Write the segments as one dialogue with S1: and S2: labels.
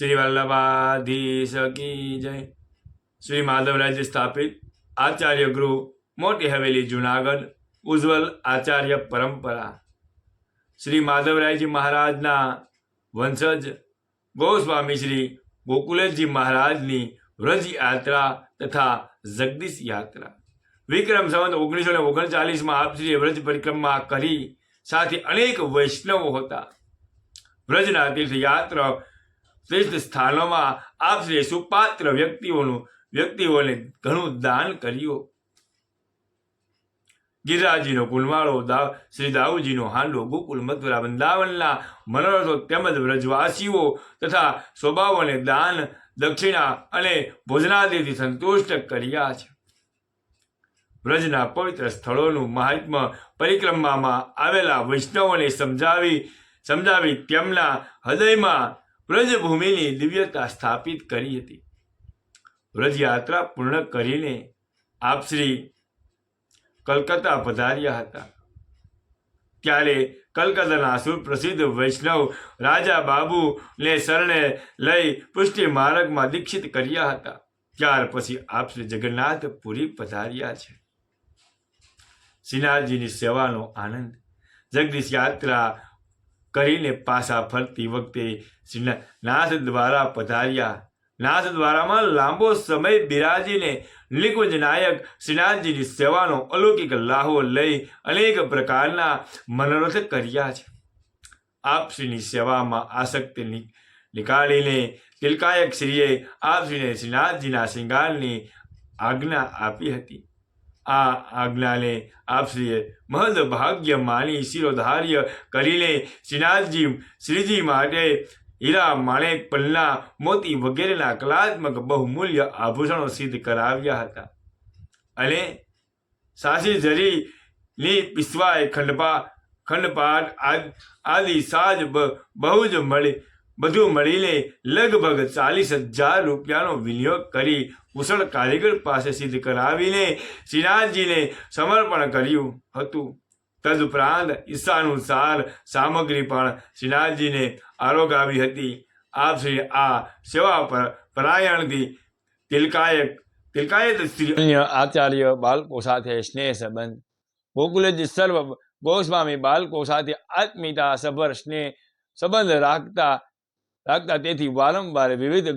S1: શ્રી વલ્લભાધીશ કી જય શ્રી માધવરાજ સ્થાપિત આચાર્ય ગૃહ મોટી હવેલી જુનાગઢ ઉજ્જવલ આચાર્ય પરંપરા શ્રી માધવરાયજી મહારાજના વંશજ ગોસ્વામી શ્રી ગોકુલેશજી મહારાજની વ્રજ યાત્રા તથા જગદીશ યાત્રા વિક્રમ સંવત ઓગણીસો ને ઓગણચાલીસમાં આપશ્રીએ વ્રજ પરિક્રમા કરી સાથે અનેક વૈષ્ણવો હતા વ્રજના તીર્થયાત્રા શ્રેષ્ઠ સ્થાનોમાં આપશ્રીએ સુપાત્ર વ્યક્તિઓનું, વ્યક્તિઓને ઘણું દાન કર્યું. ગિરિરાજીનો કુલવાળો દાવ શ્રી દાઉજીનો હાંડો ગોકુલ મથુરા, વૃંદાવનના મનોરથો તેમજ વ્રજવાસીઓ તથા સ્વભાવોને દાન, દક્ષિણા અને ભોજનાદિથી સંતુષ્ટ કર્યા છે. વ્રજના પવિત્ર સ્થળોનું મહાત્મ્ય પરિક્રમામાં આવેલા વૈષ્ણવોને સમજાવી સમજાવી તેમના હૃદયમાં વ્રજભૂમિની દિવ્યતા સ્થાપિત કરી હતી. વ્રજયાત્રા પૂર્ણ કરીને આપ શ્રી કલકત્તા પધાર્યા હતા. ત્યારે કલકત્તાના સુપ્રસિદ્ધ વૈષ્ણવ રાજા બાબુને શરણે લઈ પુષ્ટિ માર્ગમાં દીક્ષિત કર્યા હતા. ત્યાર પછી આપ શ્રી જગન્નાથપુરી પધાર્યા છે. શ્રીનાથજીની સેવાનો આનંદ. જગદીશ યાત્રા કરીને પાછા ફરતી વખતે નાથ દ્વારા પધાર્યા. નાથ દ્વારામાં લાંબો સમય બિરાજીને નિકુંજ નાયક શ્રીનાથજીની સેવાનો અલૌકિક લાહો લઈ અનેક પ્રકારના મનોરથ કર્યા છે. આપશ્રીની સેવામાં આસક્તિ નીકાળીને તિલકાયક શ્રીએ આપશ્રીને શ્રીનાથજીના શૃંગારની આજ્ઞા આપી હતી. આ આજ્ઞાને આપશ્રીએ મહદ ભાગ્ય માની શિરોધાર્ય કરીને શ્રીનાથજી, શ્રીજી માટે હીરા, માણેક, પલ્લા, મોતી વગેરેના કલાત્મક બહુમૂલ્ય આભૂષણો સિદ્ધ કરાવ્યા હતા. અને સાસી જરીની પિસ્વાય ખંડપા ખંડપાટ આદિ સાજ બહુ જ મળી બધું મળીને લગભગ ચાલીસ હજાર રૂપિયાનો વિનિયોગ કરી કુશળ કારીગર પાસે સિદ્ધ કરાવીને શ્રીનાથજીને સમર્પણ કર્યું હતું. તદુપરાંત ઈચ્છાનુસાર સામગ્રી પણ શ્રીનાથજીને આરોગાવી હતી. આપ શ્રી આ સેવા પર પરાયણથી તિલકાયક, તિલકાયત શ્રી આચાર્ય બાળકો સાથે સ્નેહ સંબંધ, ગોકુલજી સર્વ ગોસ્વામી બાળકો સાથે આત્મીયતા સભર સ્નેહ સંબંધ રાખતા રાખતા તેથી વારંવાર વિવિધ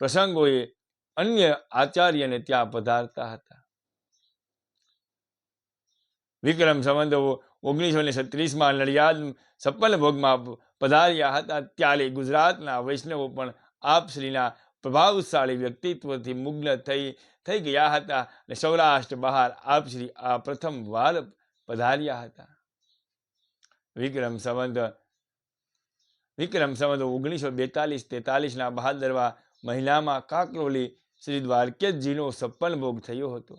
S1: પ્રસંગોએ અન્ય આચાર્યને ત્યાં પધારતા હતા. વિક્રમ સંબંધ ઓગણીસો ને છત્રીસમાં નડિયાદ છપ્પન ભોગમાં પધાર્યા હતા. ત્યારે ગુજરાતના વૈષ્ણવો પણ આપશ્રીના પ્રભાવશાળી વ્યક્તિત્વથી મુગ્ન થઈ થઈ ગયા હતા અને સૌરાષ્ટ્ર બહાર આપશ્રી આ પ્રથમ વાર પધાર્યા હતા. વિક્રમ સંવંત વિક્રમ સંવત ઓગણીસો બેતાલીસ તેતાલીસના બહાદરવા મહિનામાં કાકરોલી શ્રી દ્વારકેશજીનો સપ્પન ભોગ થયો હતો.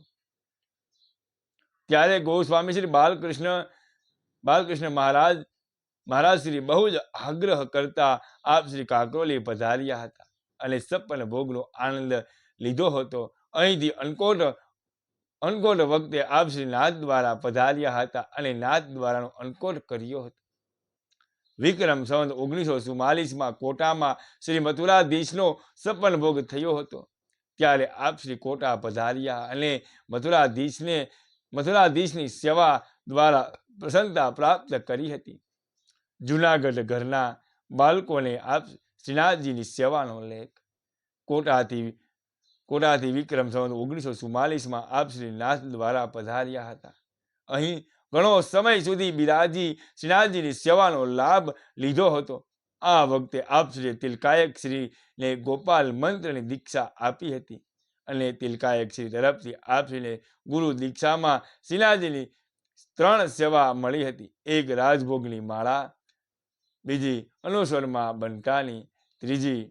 S1: ત્યારે ગોસ્વામી શ્રી બાલકૃષ્ણ બાલકૃષ્ણ મહારાજ મહારાજ શ્રી બહુ જ આગ્રહ કરતા આપ શ્રી કાકરોલી પધાર્યા હતા અને સપન ભોગનો આનંદ લીધો હતો. અહીંથી અનકોટ અનકોટ વખતે આપ શ્રી નાથ દ્વારા પધાર્યા હતા અને નાથ દ્વારાનો અનકોટ કર્યો હતો. વિક્રમ સંવત ઓગણીસો ચુમ્માલીસમાં કોટામાં શ્રી મથુરાધીશનો સપન ભોગ થયો હતો. ત્યારે આપ શ્રી કોટા પધાર્યા અને મથુરાધીશને, મથુરાધીશની સેવા દ્વારા પ્રસન્નતા પ્રાપ્ત કરી હતી. જુનાગઢ ઘરના બાળકોને આપ શ્રીનાથજીની સેવાનો લેખ. કોટાથી કોટાથી વિક્રમ સંવત ઓગણીસો ચુમ્માલીસમાં આપ શ્રી નાથ દ્વારા પધાર્યા હતા. અહીં ઘણો સમય સુધી બિરાજી શ્રીનાથજીની સેવાનો લાભ લીધો હતો. આ વખતે આપ શ્રી તિલકાયક શ્રીને ગોપાલ મંત્રની દીક્ષા આપી હતી અને તિલકાયક શ્રી તરફથી આપશ્રીને ગુરુ દીક્ષામાં શ્રીનાથજીની ત્રણ સેવા મળી હતી. એક રાજભોગની માળા, બીજી અનુસ્વરમાં બંકાની, ત્રીજી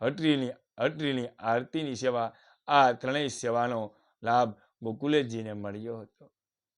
S1: હટરીની હટરીની આરતીની સેવા. આ ત્રણેય સેવાનો લાભ ગોકુલેશજીને મળ્યો હતો.